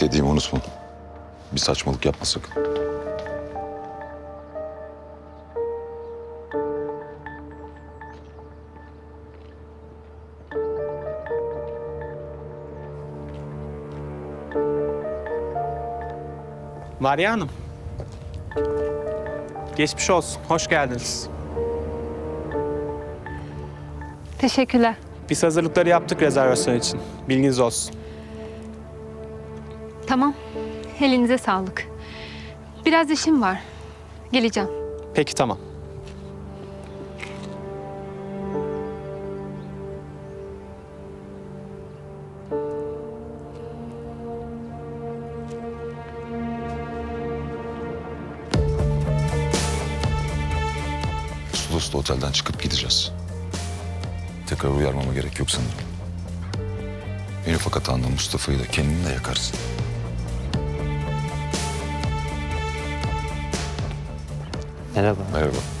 Dediğimi unutma. Bir saçmalık yapma sakın. Maria Hanım. Geçmiş olsun. Hoş geldiniz. Teşekkürler. Biz hazırlıkları yaptık rezervasyon için. Bilginiz olsun. Tamam. Elinize sağlık. Biraz işim var. Geleceğim. Peki tamam. Uslu uslu otelden çıkıp gideceğiz. Tekrar uyarmama gerek yok sanırım. En ufak hatanda Mustafa'yı da kendini de yakarsın. Merhaba. Merhaba.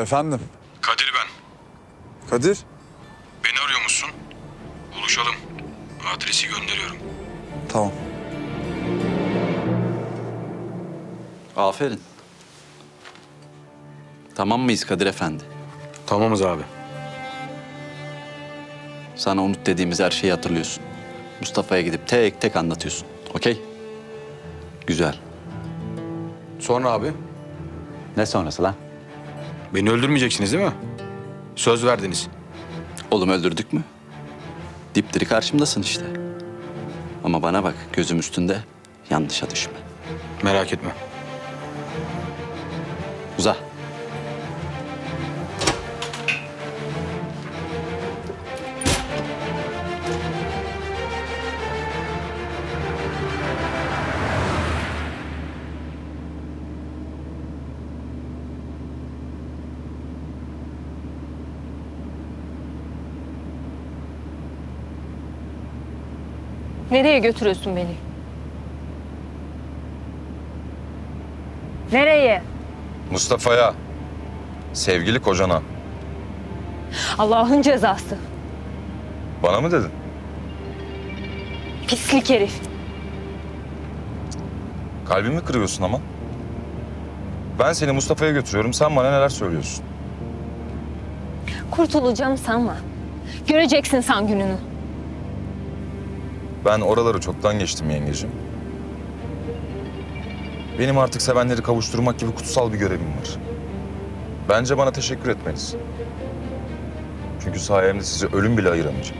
Efendim? Kadir ben. Kadir? Beni arıyor musun? Buluşalım. Adresi gönderiyorum. Tamam. Aferin. Tamam mıyız Kadir Efendi? Tamamız abi. Sana unut dediğimiz her şeyi hatırlıyorsun. Mustafa'ya gidip tek tek anlatıyorsun. Okey? Güzel. Sonra abi Ne sonrası lan? Beni öldürmeyeceksiniz değil mi? Söz verdiniz. Oğlum öldürdük mü? Dipdiri karşımdasın işte. Ama bana bak gözüm üstünde yanlışa düşme. Merak etme. Uza. Nereye götürüyorsun beni? Nereye? Mustafa'ya. Sevgili kocana. Allah'ın cezası. Bana mı dedin? Pislik herif. Kalbimi kırıyorsun ama. Ben seni Mustafa'ya götürüyorum. Sen bana neler söylüyorsun? Kurtulacağım sanma. Göreceksin sen gününü. Ben oraları çoktan geçtim yengecim. Benim artık sevenleri kavuşturmak gibi kutsal bir görevim var. Bence bana teşekkür etmelisin. Çünkü sayemde sizi ölüm bile ayıramayacak.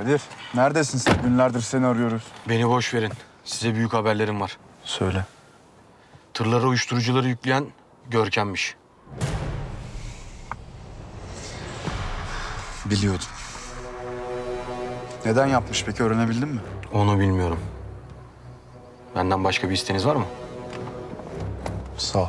Kadir, neredesin sen? Günlerdir seni arıyoruz. Beni boş verin. Size büyük haberlerim var. Söyle. Tırlara uyuşturucuları yükleyen Görkem'miş. Biliyordum. Neden yapmış peki öğrenebildin mi? Onu bilmiyorum. Benden başka bir isteğiniz var mı? Sağ ol.